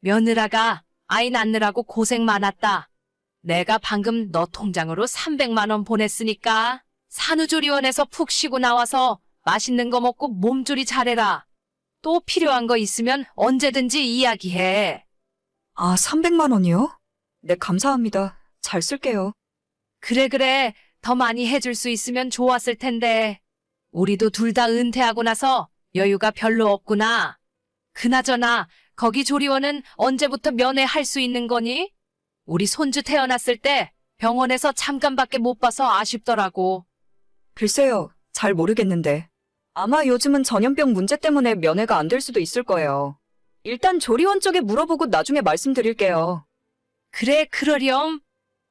며느라가 아이 낳느라고 고생 많았다. 내가 방금 너 통장으로 300만 원 보냈으니까 산후조리원에서 푹 쉬고 나와서 맛있는 거 먹고 몸조리 잘해라. 또 필요한 거 있으면 언제든지 이야기해. 아, 300만 원이요? 네, 감사합니다. 잘 쓸게요. 그래, 그래. 더 많이 해줄 수 있으면 좋았을 텐데. 우리도 둘 다 은퇴하고 나서 여유가 별로 없구나. 그나저나, 거기 조리원은 언제부터 면회할 수 있는 거니? 우리 손주 태어났을 때 병원에서 잠깐밖에 못 봐서 아쉽더라고. 글쎄요, 잘 모르겠는데. 아마 요즘은 전염병 문제 때문에 면회가 안 될 수도 있을 거예요. 일단 조리원 쪽에 물어보고 나중에 말씀드릴게요. 그래, 그러렴.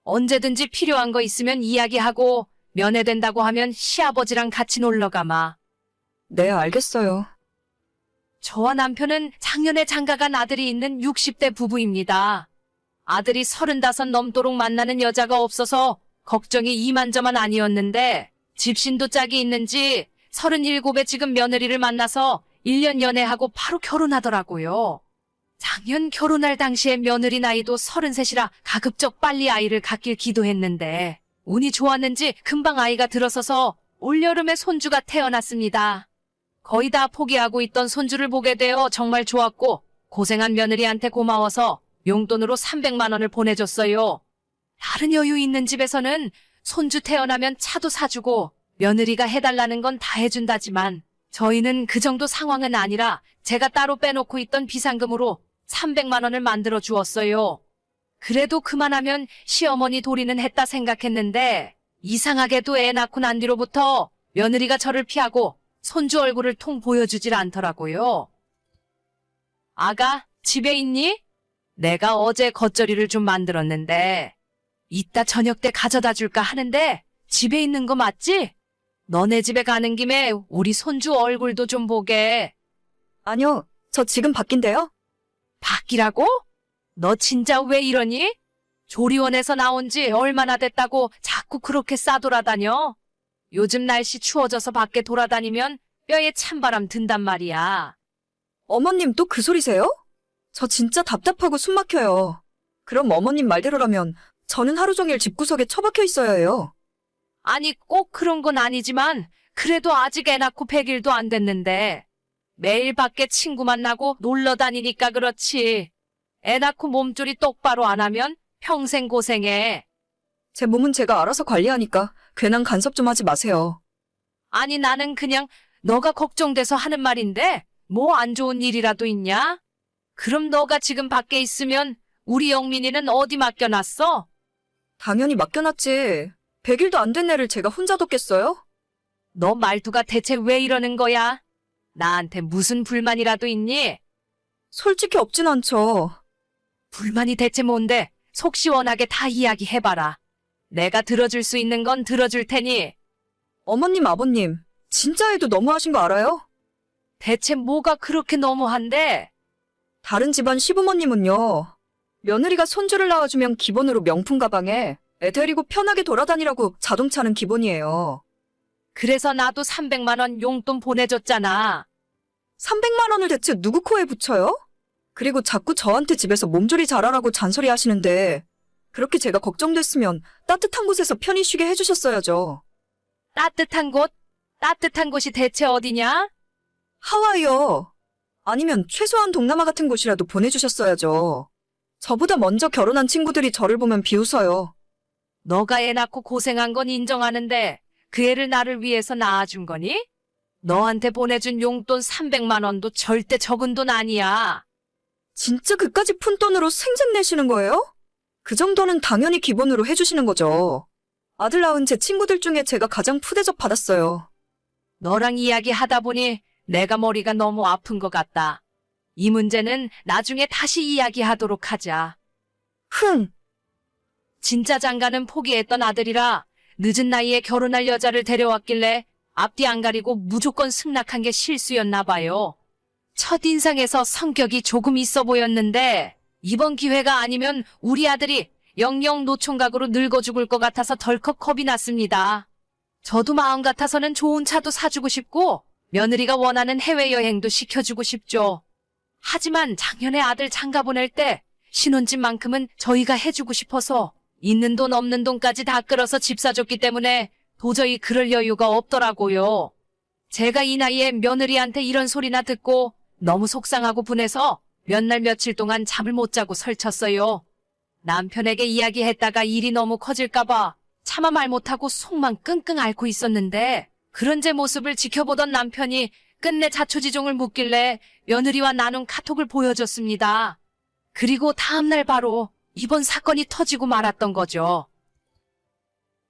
언제든지 필요한 거 있으면 이야기하고, 면회된다고 하면 시아버지랑 같이 놀러 가마. 네, 알겠어요. 저와 남편은 작년에 장가간 아들이 있는 60대 부부입니다. 아들이 35 넘도록 만나는 여자가 없어서 걱정이 이만저만 아니었는데 집신도 짝이 있는지 37에 지금 며느리를 만나서 1년 연애하고 바로 결혼하더라고요. 작년 결혼할 당시에 며느리 나이도 33이라 가급적 빨리 아이를 갖길 기도했는데 운이 좋았는지 금방 아이가 들어서서 올여름에 손주가 태어났습니다. 거의 다 포기하고 있던 손주를 보게 되어 정말 좋았고 고생한 며느리한테 고마워서 용돈으로 300만 원을 보내줬어요. 다른 여유 있는 집에서는 손주 태어나면 차도 사주고 며느리가 해달라는 건 다 해준다지만 저희는 그 정도 상황은 아니라 제가 따로 빼놓고 있던 비상금으로 300만 원을 만들어 주었어요. 그래도 그만하면 시어머니 도리는 했다 생각했는데 이상하게도 애 낳고 난 뒤로부터 며느리가 저를 피하고 손주 얼굴을 통 보여주질 않더라고요. 아가, 집에 있니? 내가 어제 겉절이를 좀 만들었는데, 이따 저녁 때 가져다 줄까 하는데, 집에 있는 거 맞지? 너네 집에 가는 김에 우리 손주 얼굴도 좀 보게. 아니요, 저 지금 바뀐데요? 바뀌라고? 너 진짜 왜 이러니? 조리원에서 나온 지 얼마나 됐다고 자꾸 그렇게 싸돌아다녀? 요즘 날씨 추워져서 밖에 돌아다니면 뼈에 찬바람 든단 말이야. 어머님 또 그 소리세요? 저 진짜 답답하고 숨 막혀요. 그럼 어머님 말대로라면 저는 하루 종일 집구석에 처박혀 있어야 해요. 아니, 꼭 그런 건 아니지만, 그래도 아직 애 낳고 100일도 안 됐는데, 매일 밖에 친구 만나고 놀러 다니니까 그렇지. 애 낳고 몸조리 똑바로 안 하면 평생 고생해. 제 몸은 제가 알아서 관리하니까 괜한 간섭 좀 하지 마세요. 아니, 나는 그냥 너가 걱정돼서 하는 말인데, 뭐 안 좋은 일이라도 있냐? 그럼 너가 지금 밖에 있으면 우리 영민이는 어디 맡겨놨어? 당연히 맡겨놨지. 100일도 안 된 애를 제가 혼자 뒀겠어요? 너 말투가 대체 왜 이러는 거야? 나한테 무슨 불만이라도 있니? 솔직히 없진 않죠. 불만이 대체 뭔데? 속 시원하게 다 이야기해봐라. 내가 들어줄 수 있는 건 들어줄 테니 어머님, 아버님, 진짜 해도 너무하신 거 알아요? 대체 뭐가 그렇게 너무한데? 다른 집안 시부모님은요. 며느리가 손주를 낳아주면 기본으로 명품 가방에 애 데리고 편하게 돌아다니라고 자동차는 기본이에요. 그래서 나도 300만 원 용돈 보내줬잖아. 300만 원을 대체 누구 코에 붙여요? 그리고 자꾸 저한테 집에서 몸조리 잘하라고 잔소리 하시는데 그렇게 제가 걱정됐으면 따뜻한 곳에서 편히 쉬게 해주셨어야죠. 따뜻한 곳? 따뜻한 곳이 대체 어디냐? 하와이요. 아니면 최소한 동남아 같은 곳이라도 보내주셨어야죠. 저보다 먼저 결혼한 친구들이 저를 보면 비웃어요. 너가 애 낳고 고생한 건 인정하는데 그 애를 나를 위해서 낳아준 거니? 너한테 보내준 용돈 300만 원도 절대 적은 돈 아니야. 진짜 그까지 푼 돈으로 생색 내시는 거예요? 그 정도는 당연히 기본으로 해주시는 거죠. 아들 낳은 제 친구들 중에 제가 가장 푸대접 받았어요. 너랑 이야기하다 보니 내가 머리가 너무 아픈 것 같다. 이 문제는 나중에 다시 이야기하도록 하자. 흥, 진짜 장가는 포기했던 아들이라 늦은 나이에 결혼할 여자를 데려왔길래 앞뒤 안 가리고 무조건 승낙한 게 실수였나 봐요. 첫인상에서 성격이 조금 있어 보였는데 이번 기회가 아니면 우리 아들이 영영 노총각으로 늙어 죽을 것 같아서 덜컥 겁이 났습니다. 저도 마음 같아서는 좋은 차도 사주고 싶고 며느리가 원하는 해외여행도 시켜주고 싶죠. 하지만 작년에 아들 장가 보낼 때 신혼집만큼은 저희가 해주고 싶어서 있는 돈 없는 돈까지 다 끌어서 집 사줬기 때문에 도저히 그럴 여유가 없더라고요. 제가 이 나이에 며느리한테 이런 소리나 듣고 너무 속상하고 분해서 몇 날 며칠 동안 잠을 못 자고 설쳤어요. 남편에게 이야기했다가 일이 너무 커질까봐 차마 말 못하고 속만 끙끙 앓고 있었는데 그런 제 모습을 지켜보던 남편이 끝내 자초지종을 묻길래 며느리와 나눈 카톡을 보여줬습니다. 그리고 다음날 바로 이번 사건이 터지고 말았던 거죠.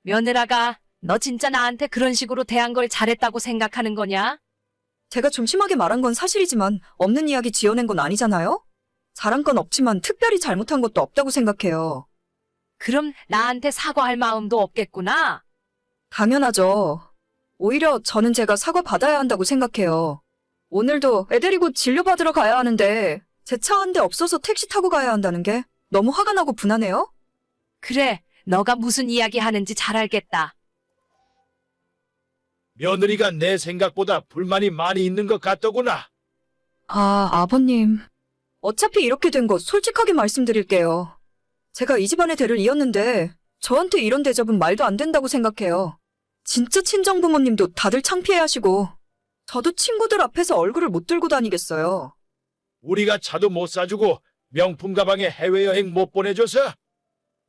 며느라가 너 진짜 나한테 그런 식으로 대한 걸 잘했다고 생각하는 거냐? 제가 좀 심하게 말한 건 사실이지만 없는 이야기 지어낸 건 아니잖아요? 잘한 건 없지만 특별히 잘못한 것도 없다고 생각해요. 그럼 나한테 사과할 마음도 없겠구나. 당연하죠. 오히려 저는 제가 사과 받아야 한다고 생각해요. 오늘도 애 데리고 진료받으러 가야 하는데 제 차 한 대 없어서 택시 타고 가야 한다는 게 너무 화가 나고 분하네요? 그래, 너가 무슨 이야기 하는지 잘 알겠다. 며느리가 내 생각보다 불만이 많이 있는 것 같더구나. 아, 아버님. 어차피 이렇게 된 거 솔직하게 말씀드릴게요. 제가 이 집안의 대를 이었는데 저한테 이런 대접은 말도 안 된다고 생각해요. 진짜 친정 부모님도 다들 창피해 하시고 저도 친구들 앞에서 얼굴을 못 들고 다니겠어요. 우리가 차도 못 사주고 명품 가방에 해외여행 못 보내줘서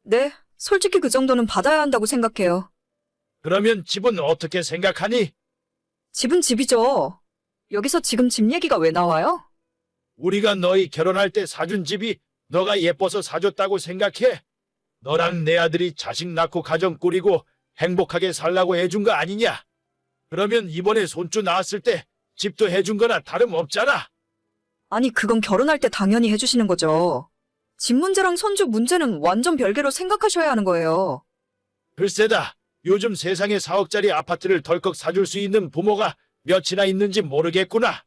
네, 솔직히 그 정도는 받아야 한다고 생각해요. 그러면 집은 어떻게 생각하니? 집은 집이죠. 여기서 지금 집 얘기가 왜 나와요? 우리가 너희 결혼할 때 사준 집이 너가 예뻐서 사줬다고 생각해? 너랑 내 아들이 자식 낳고 가정 꾸리고 행복하게 살라고 해준 거 아니냐? 그러면 이번에 손주 낳았을 때 집도 해준 거나 다름없잖아. 아니, 그건 결혼할 때 당연히 해주시는 거죠. 집 문제랑 손주 문제는 완전 별개로 생각하셔야 하는 거예요. 글쎄다. 요즘 세상에 4억짜리 아파트를 덜컥 사줄 수 있는 부모가 몇이나 있는지 모르겠구나.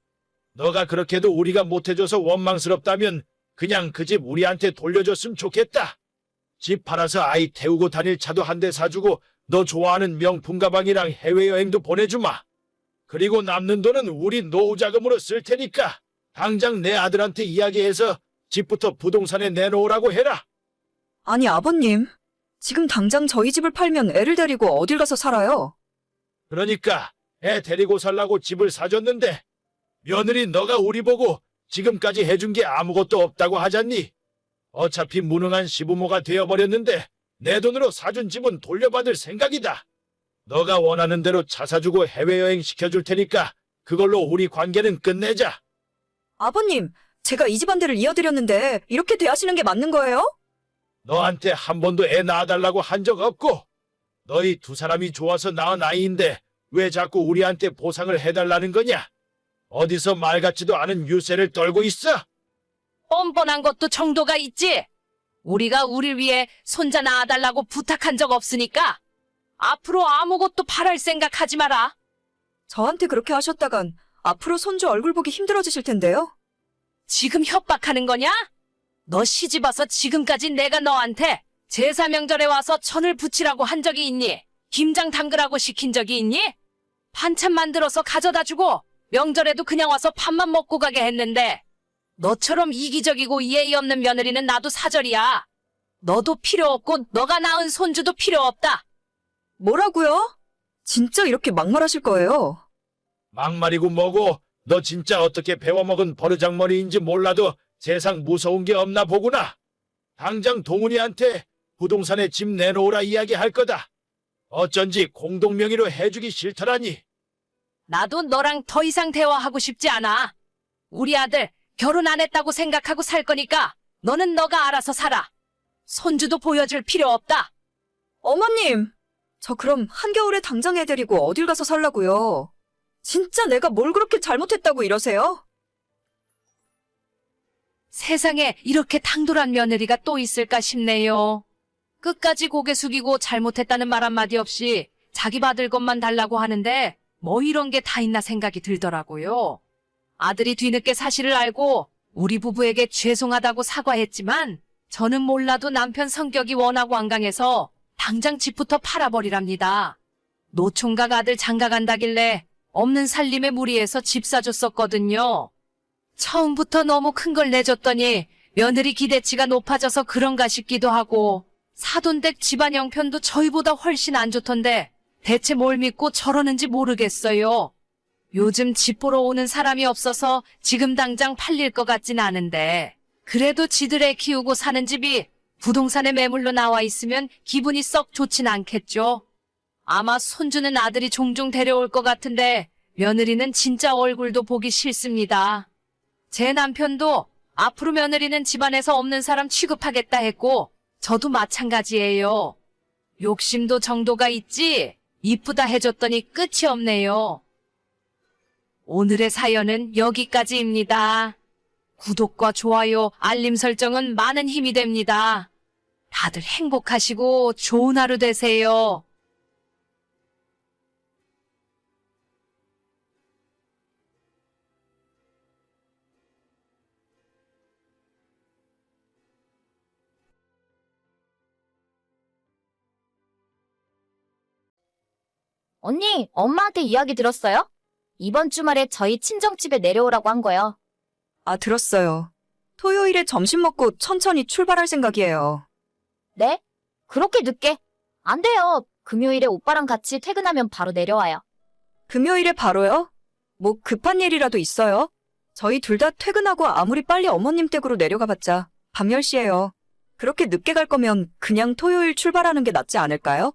너가 그렇게도 우리가 못해줘서 원망스럽다면 그냥 그 집 우리한테 돌려줬으면 좋겠다. 집 팔아서 아이 태우고 다닐 차도 한 대 사주고 너 좋아하는 명품 가방이랑 해외여행도 보내주마. 그리고 남는 돈은 우리 노후 자금으로 쓸 테니까 당장 내 아들한테 이야기해서 집부터 부동산에 내놓으라고 해라. 아니, 아버님. 지금 당장 저희 집을 팔면 애를 데리고 어딜 가서 살아요? 그러니까 애 데리고 살라고 집을 사줬는데 며느리 너가 우리 보고 지금까지 해준 게 아무것도 없다고 하잖니? 어차피 무능한 시부모가 되어버렸는데 내 돈으로 사준 집은 돌려받을 생각이다. 너가 원하는 대로 차 사주고 해외여행 시켜줄 테니까 그걸로 우리 관계는 끝내자. 아버님, 제가 이 집안대를 이어드렸는데 이렇게 대하시는 게 맞는 거예요? 너한테 한 번도 애 낳아달라고 한 적 없고 너희 두 사람이 좋아서 낳은 아이인데 왜 자꾸 우리한테 보상을 해달라는 거냐? 어디서 말 같지도 않은 유세를 떨고 있어? 뻔뻔한 것도 정도가 있지. 우리가 우릴 위해 손자 낳아달라고 부탁한 적 없으니까 앞으로 아무것도 바랄 생각 하지 마라. 저한테 그렇게 하셨다간 앞으로 손주 얼굴 보기 힘들어지실 텐데요? 지금 협박하는 거냐? 너 시집 와서 지금까지 내가 너한테 제사 명절에 와서 천을 붙이라고 한 적이 있니? 김장 담그라고 시킨 적이 있니? 반찬 만들어서 가져다 주고 명절에도 그냥 와서 밥만 먹고 가게 했는데 너처럼 이기적이고 예의 없는 며느리는 나도 사절이야. 너도 필요 없고 너가 낳은 손주도 필요 없다. 뭐라고요? 진짜 이렇게 막말하실 거예요? 막말이고 뭐고 너 진짜 어떻게 배워먹은 버르장머리인지 몰라도 세상 무서운 게 없나 보구나. 당장 동훈이한테 부동산에 집 내놓으라 이야기할 거다. 어쩐지 공동명의로 해주기 싫더라니. 나도 너랑 더 이상 대화하고 싶지 않아. 우리 아들 결혼 안 했다고 생각하고 살 거니까 너는 너가 알아서 살아. 손주도 보여줄 필요 없다. 어머님! 저 그럼 한겨울에 당장 애 데리고 어딜 가서 살라고요? 진짜 내가 뭘 그렇게 잘못했다고 이러세요? 세상에 이렇게 탕돌한 며느리가 또 있을까 싶네요. 끝까지 고개 숙이고 잘못했다는 말 한마디 없이 자기 받을 것만 달라고 하는데 뭐 이런 게 다 있나 생각이 들더라고요. 아들이 뒤늦게 사실을 알고 우리 부부에게 죄송하다고 사과했지만 저는 몰라도 남편 성격이 워낙 완강해서 당장 집부터 팔아버리랍니다. 노총각 아들 장가 간다길래 없는 살림에 무리해서 집 사줬었거든요. 처음부터 너무 큰 걸 내줬더니 며느리 기대치가 높아져서 그런가 싶기도 하고 사돈댁 집안 형편도 저희보다 훨씬 안 좋던데 대체 뭘 믿고 저러는지 모르겠어요. 요즘 집 보러 오는 사람이 없어서 지금 당장 팔릴 것 같진 않은데 그래도 지들애 키우고 사는 집이 부동산에 매물로 나와 있으면 기분이 썩 좋진 않겠죠. 아마 손주는 아들이 종종 데려올 것 같은데 며느리는 진짜 얼굴도 보기 싫습니다. 제 남편도 앞으로 며느리는 집안에서 없는 사람 취급하겠다 했고 저도 마찬가지예요. 욕심도 정도가 있지 이쁘다 해줬더니 끝이 없네요. 오늘의 사연은 여기까지입니다. 구독과 좋아요, 알림 설정은 많은 힘이 됩니다. 다들 행복하시고 좋은 하루 되세요. 언니, 엄마한테 이야기 들었어요? 이번 주말에 저희 친정집에 내려오라고 한 거요. 아, 들었어요. 토요일에 점심 먹고 천천히 출발할 생각이에요. 네? 그렇게 늦게? 안 돼요. 금요일에 오빠랑 같이 퇴근하면 바로 내려와요. 금요일에 바로요? 뭐 급한 일이라도 있어요? 저희 둘 다 퇴근하고 아무리 빨리 어머님 댁으로 내려가봤자 밤 10시예요. 그렇게 늦게 갈 거면 그냥 토요일 출발하는 게 낫지 않을까요?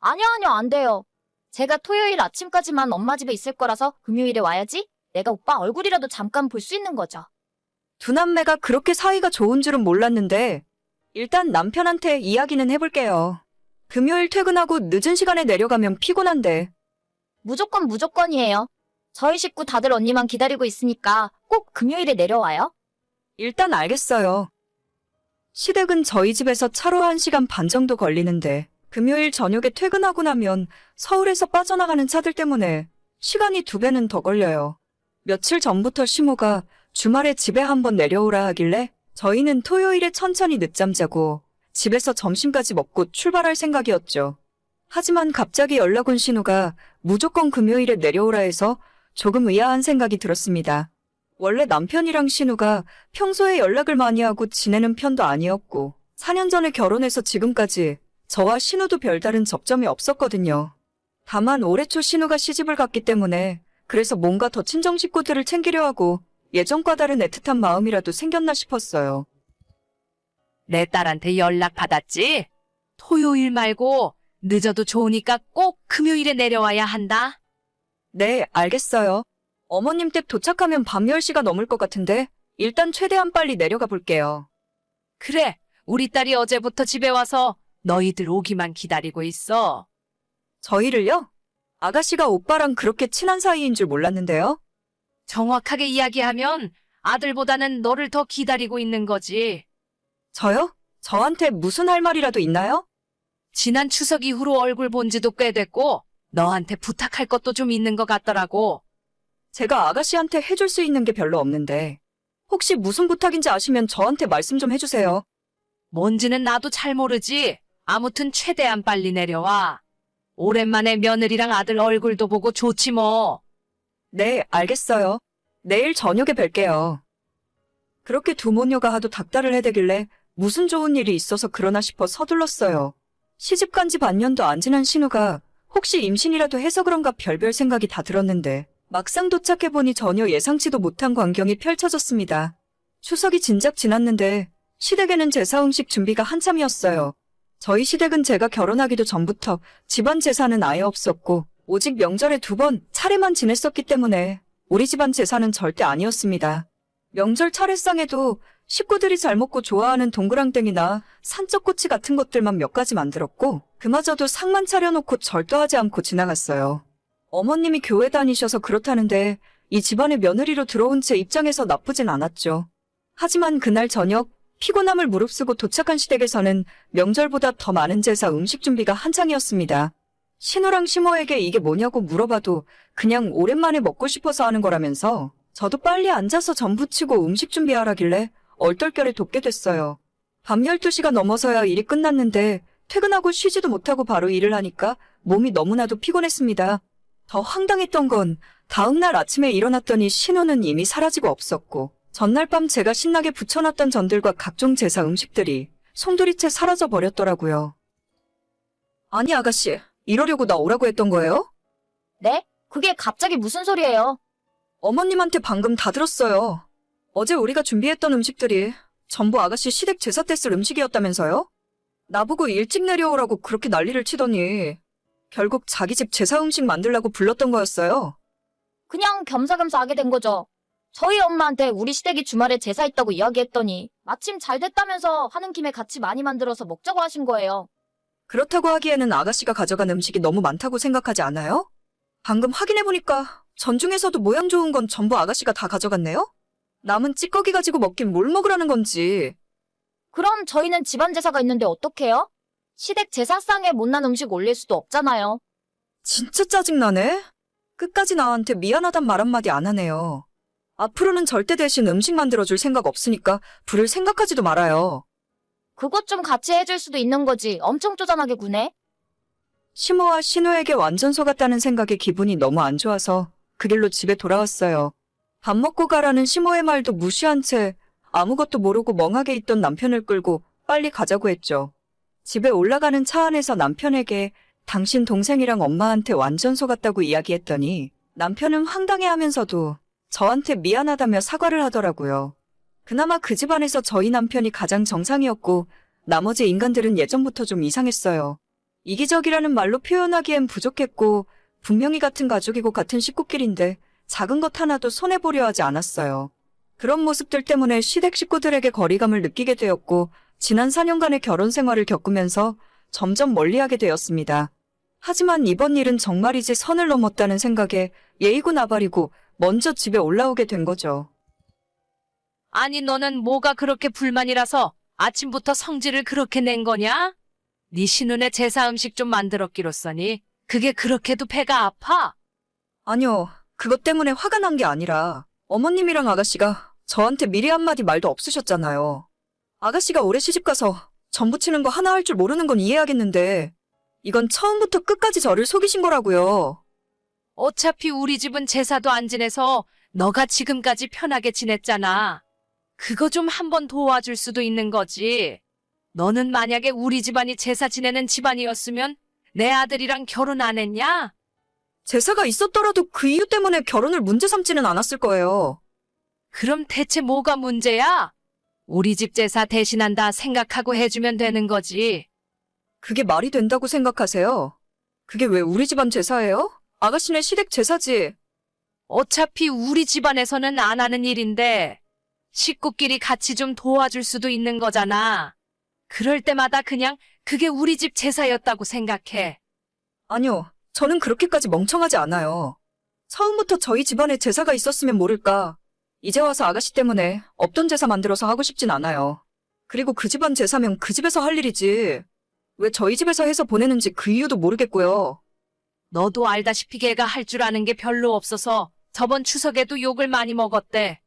아니요, 아니요, 안 돼요. 제가 토요일 아침까지만 엄마 집에 있을 거라서 금요일에 와야지. 내가 오빠 얼굴이라도 잠깐 볼 수 있는 거죠. 두 남매가 그렇게 사이가 좋은 줄은 몰랐는데 일단 남편한테 이야기는 해볼게요. 금요일 퇴근하고 늦은 시간에 내려가면 피곤한데 무조건 무조건이에요. 저희 식구 다들 언니만 기다리고 있으니까 꼭 금요일에 내려와요. 일단 알겠어요. 시댁은 저희 집에서 차로 1시간 반 정도 걸리는데 금요일 저녁에 퇴근하고 나면 서울에서 빠져나가는 차들 때문에 시간이 두 배는 더 걸려요. 며칠 전부터 시모가 주말에 집에 한번 내려오라 하길래 저희는 토요일에 천천히 늦잠 자고 집에서 점심까지 먹고 출발할 생각이었죠. 하지만 갑자기 연락 온 신우가 무조건 금요일에 내려오라 해서 조금 의아한 생각이 들었습니다. 원래 남편이랑 신우가 평소에 연락을 많이 하고 지내는 편도 아니었고 4년 전에 결혼해서 지금까지 저와 신우도 별다른 접점이 없었거든요. 다만 올해 초 신우가 시집을 갔기 때문에 그래서 뭔가 더 친정 식구들을 챙기려 하고 예전과 다른 애틋한 마음이라도 생겼나 싶었어요. 내 딸한테 연락 받았지? 토요일 말고 늦어도 좋으니까 꼭 금요일에 내려와야 한다. 네, 알겠어요. 어머님 댁 도착하면 밤 10시가 넘을 것 같은데 일단 최대한 빨리 내려가 볼게요. 그래, 우리 딸이 어제부터 집에 와서 너희들 오기만 기다리고 있어. 저희를요? 아가씨가 오빠랑 그렇게 친한 사이인 줄 몰랐는데요. 정확하게 이야기하면 아들보다는 너를 더 기다리고 있는 거지. 저요? 저한테 무슨 할 말이라도 있나요? 지난 추석 이후로 얼굴 본 지도 꽤 됐고, 너한테 부탁할 것도 좀 있는 것 같더라고. 제가 아가씨한테 해줄 수 있는 게 별로 없는데 혹시 무슨 부탁인지 아시면 저한테 말씀 좀 해주세요. 뭔지는 나도 잘 모르지. 아무튼 최대한 빨리 내려와. 오랜만에 며느리랑 아들 얼굴도 보고 좋지 뭐. 네, 알겠어요. 내일 저녁에 뵐게요. 그렇게 두 모녀가 하도 닥달을 해대길래 무슨 좋은 일이 있어서 그러나 싶어 서둘렀어요. 시집 간 지 반년도 안 지난 신우가 혹시 임신이라도 해서 그런가 별별 생각이 다 들었는데 막상 도착해보니 전혀 예상치도 못한 광경이 펼쳐졌습니다. 추석이 진작 지났는데 시댁에는 제사 음식 준비가 한참이었어요. 저희 시댁은 제가 결혼하기도 전부터 집안 제사는 아예 없었고 오직 명절에 두 번 차례만 지냈었기 때문에 우리 집안 제사는 절대 아니었습니다. 명절 차례상에도 식구들이 잘 먹고 좋아하는 동그랑땡이나 산적꼬치 같은 것들만 몇 가지 만들었고 그마저도 상만 차려놓고 절도하지 않고 지나갔어요. 어머님이 교회 다니셔서 그렇다는데 이 집안에 며느리로 들어온 제 입장에서 나쁘진 않았죠. 하지만 그날 저녁 피곤함을 무릅쓰고 도착한 시댁에서는 명절보다 더 많은 제사 음식 준비가 한창이었습니다. 신우랑 시모에게 이게 뭐냐고 물어봐도 그냥 오랜만에 먹고 싶어서 하는 거라면서 저도 빨리 앉아서 전 부치고 음식 준비하라길래 얼떨결에 돕게 됐어요. 밤 12시가 넘어서야 일이 끝났는데 퇴근하고 쉬지도 못하고 바로 일을 하니까 몸이 너무나도 피곤했습니다. 더 황당했던 건 다음날 아침에 일어났더니 신호는 이미 사라지고 없었고 전날 밤 제가 신나게 붙여놨던 전들과 각종 제사 음식들이 송두리째 사라져 버렸더라고요. 아니 아가씨, 이러려고 나 오라고 했던 거예요? 네? 그게 갑자기 무슨 소리예요? 어머님한테 방금 다 들었어요. 어제 우리가 준비했던 음식들이 전부 아가씨 시댁 제사 때 쓸 음식이었다면서요? 나보고 일찍 내려오라고 그렇게 난리를 치더니 결국 자기 집 제사 음식 만들라고 불렀던 거였어요. 그냥 겸사겸사 하게 된 거죠. 저희 엄마한테 우리 시댁이 주말에 제사 있다고 이야기했더니 마침 잘 됐다면서 하는 김에 같이 많이 만들어서 먹자고 하신 거예요. 그렇다고 하기에는 아가씨가 가져간 음식이 너무 많다고 생각하지 않아요? 방금 확인해보니까 전중에서도 모양 좋은 건 전부 아가씨가 다 가져갔네요? 남은 찌꺼기 가지고 먹긴 뭘 먹으라는 건지. 그럼 저희는 집안 제사가 있는데 어떡해요? 시댁 제사상에 못난 음식 올릴 수도 없잖아요. 진짜 짜증나네? 끝까지 나한테 미안하단 말 한마디 안 하네요. 앞으로는 절대 대신 음식 만들어줄 생각 없으니까 부를 생각하지도 말아요. 그것 좀 같이 해줄 수도 있는 거지. 엄청 쪼잔하게 구네. 시모와 신우에게 완전 속았다는 생각에 기분이 너무 안 좋아서 그 길로 집에 돌아왔어요. 밥 먹고 가라는 시모의 말도 무시한 채 아무것도 모르고 멍하게 있던 남편을 끌고 빨리 가자고 했죠. 집에 올라가는 차 안에서 남편에게 당신 동생이랑 엄마한테 완전 속았다고 이야기했더니 남편은 황당해 하면서도 저한테 미안하다며 사과를 하더라고요. 그나마 그 집안에서 저희 남편이 가장 정상이었고 나머지 인간들은 예전부터 좀 이상했어요. 이기적이라는 말로 표현하기엔 부족했고 분명히 같은 가족이고 같은 식구끼리인데 작은 것 하나도 손해보려 하지 않았어요. 그런 모습들 때문에 시댁 식구들에게 거리감을 느끼게 되었고 지난 4년간의 결혼 생활을 겪으면서 점점 멀리하게 되었습니다. 하지만 이번 일은 정말이지 선을 넘었다는 생각에 예의고 나발이고 먼저 집에 올라오게 된 거죠. 아니 너는 뭐가 그렇게 불만이라서 아침부터 성질을 그렇게 낸 거냐? 네 신혼의 제사 음식 좀 만들었기로 써니 그게 그렇게도 배가 아파? 아니요, 그것 때문에 화가 난 게 아니라 어머님이랑 아가씨가 저한테 미리 한마디 말도 없으셨잖아요. 아가씨가 올해 시집가서 전 부 치는 거 하나 할 줄 모르는 건 이해하겠는데 이건 처음부터 끝까지 저를 속이신 거라고요. 어차피 우리 집은 제사도 안 지내서 너가 지금까지 편하게 지냈잖아. 그거 좀 한번 도와줄 수도 있는 거지. 너는 만약에 우리 집안이 제사 지내는 집안이었으면 내 아들이랑 결혼 안 했냐? 제사가 있었더라도 그 이유 때문에 결혼을 문제 삼지는 않았을 거예요. 그럼 대체 뭐가 문제야? 우리 집 제사 대신한다 생각하고 해주면 되는 거지. 그게 말이 된다고 생각하세요? 그게 왜 우리 집안 제사예요? 아가씨네 시댁 제사지. 어차피 우리 집안에서는 안 하는 일인데 식구끼리 같이 좀 도와줄 수도 있는 거잖아. 그럴 때마다 그냥 그게 우리 집 제사였다고 생각해. 아니요, 저는 그렇게까지 멍청하지 않아요. 처음부터 저희 집안에 제사가 있었으면 모를까. 이제 와서 아가씨 때문에 없던 제사 만들어서 하고 싶진 않아요. 그리고 그 집안 제사면 그 집에서 할 일이지. 왜 저희 집에서 해서 보내는지 그 이유도 모르겠고요. 너도 알다시피 걔가 할 줄 아는 게 별로 없어서 저번 추석에도 욕을 많이 먹었대.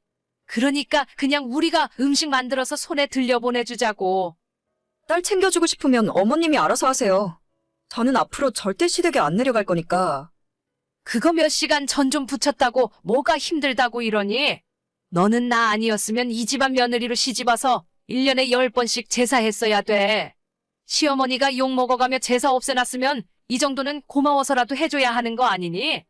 그러니까 그냥 우리가 음식 만들어서 손에 들려 보내주자고. 딸 챙겨주고 싶으면 어머님이 알아서 하세요. 저는 앞으로 절대 시댁에 안 내려갈 거니까. 그거 몇 시간 전 좀 붙였다고 뭐가 힘들다고 이러니? 너는 나 아니었으면 이 집안 며느리로 시집와서 1년에 10번씩 제사했어야 돼. 시어머니가 욕 먹어가며 제사 없애놨으면 이 정도는 고마워서라도 해줘야 하는 거 아니니?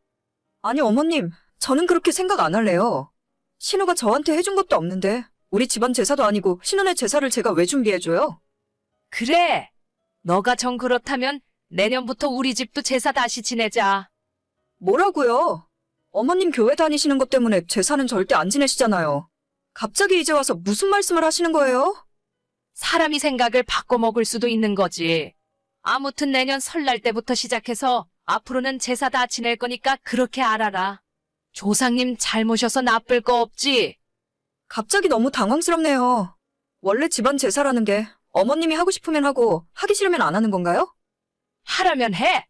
아니, 어머님, 저는 그렇게 생각 안 할래요. 신우가 저한테 해준 것도 없는데, 우리 집안 제사도 아니고 신혼의 제사를 제가 왜 준비해줘요? 그래. 너가 정 그렇다면 내년부터 우리 집도 제사 다시 지내자. 뭐라고요? 어머님 교회 다니시는 것 때문에 제사는 절대 안 지내시잖아요. 갑자기 이제 와서 무슨 말씀을 하시는 거예요? 사람이 생각을 바꿔 먹을 수도 있는 거지. 아무튼 내년 설날 때부터 시작해서 앞으로는 제사 다 지낼 거니까 그렇게 알아라. 조상님 잘 모셔서 나쁠 거 없지? 갑자기 너무 당황스럽네요. 원래 집안 제사라는 게 어머님이 하고 싶으면 하고 하기 싫으면 안 하는 건가요? 하라면 해.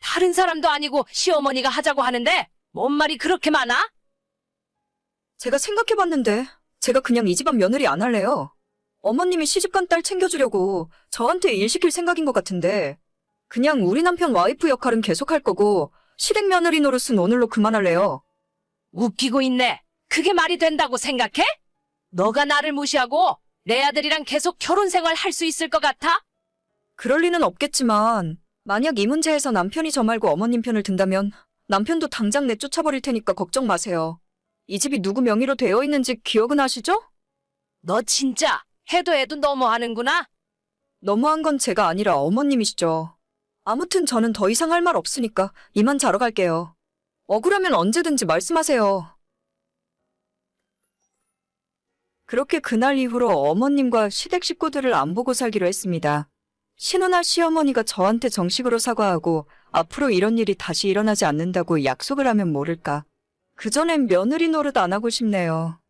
다른 사람도 아니고 시어머니가 하자고 하는데 뭔 말이 그렇게 많아? 제가 생각해봤는데 제가 그냥 이 집안 며느리 안 할래요. 어머님이 시집간 딸 챙겨주려고 저한테 일 시킬 생각인 것 같은데 그냥 우리 남편 와이프 역할은 계속 할 거고 시댁 며느리 노릇은 오늘로 그만할래요. 웃기고 있네. 그게 말이 된다고 생각해? 너가 나를 무시하고 내 아들이랑 계속 결혼 생활 할 수 있을 것 같아? 그럴 리는 없겠지만 만약 이 문제에서 남편이 저 말고 어머님 편을 든다면 남편도 당장 내쫓아버릴 테니까 걱정 마세요. 이 집이 누구 명의로 되어 있는지 기억은 하시죠? 너 진짜 해도 해도 너무하는구나. 너무한 건 제가 아니라 어머님이시죠. 아무튼 저는 더 이상 할 말 없으니까 이만 자러 갈게요. 억울하면 언제든지 말씀하세요. 그렇게 그날 이후로 어머님과 시댁 식구들을 안 보고 살기로 했습니다. 신우나 시어머니가 저한테 정식으로 사과하고 앞으로 이런 일이 다시 일어나지 않는다고 약속을 하면 모를까. 그전엔 며느리 노릇 안 하고 싶네요.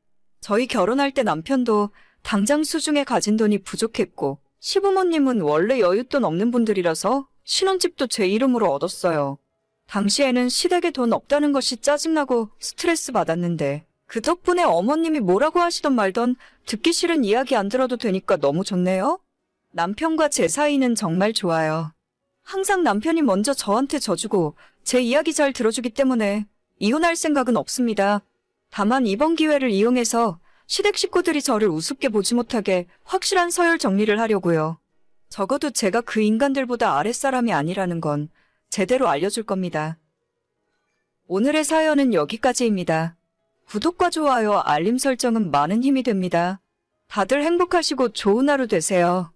저희 결혼할 때 남편도 당장 수중에 가진 돈이 부족했고 시부모님은 원래 여윳돈 없는 분들이라서 신혼집도 제 이름으로 얻었어요. 당시에는 시댁에 돈 없다는 것이 짜증나고 스트레스 받았는데 그 덕분에 어머님이 뭐라고 하시던 말던 듣기 싫은 이야기 안 들어도 되니까 너무 좋네요. 남편과 제 사이는 정말 좋아요. 항상 남편이 먼저 저한테 져주고 제 이야기 잘 들어주기 때문에 이혼할 생각은 없습니다. 다만 이번 기회를 이용해서 시댁 식구들이 저를 우습게 보지 못하게 확실한 서열 정리를 하려고요. 적어도 제가 그 인간들보다 아랫사람이 아니라는 건 제대로 알려줄 겁니다. 오늘의 사연은 여기까지입니다. 구독과 좋아요, 알림 설정은 많은 힘이 됩니다. 다들 행복하시고 좋은 하루 되세요.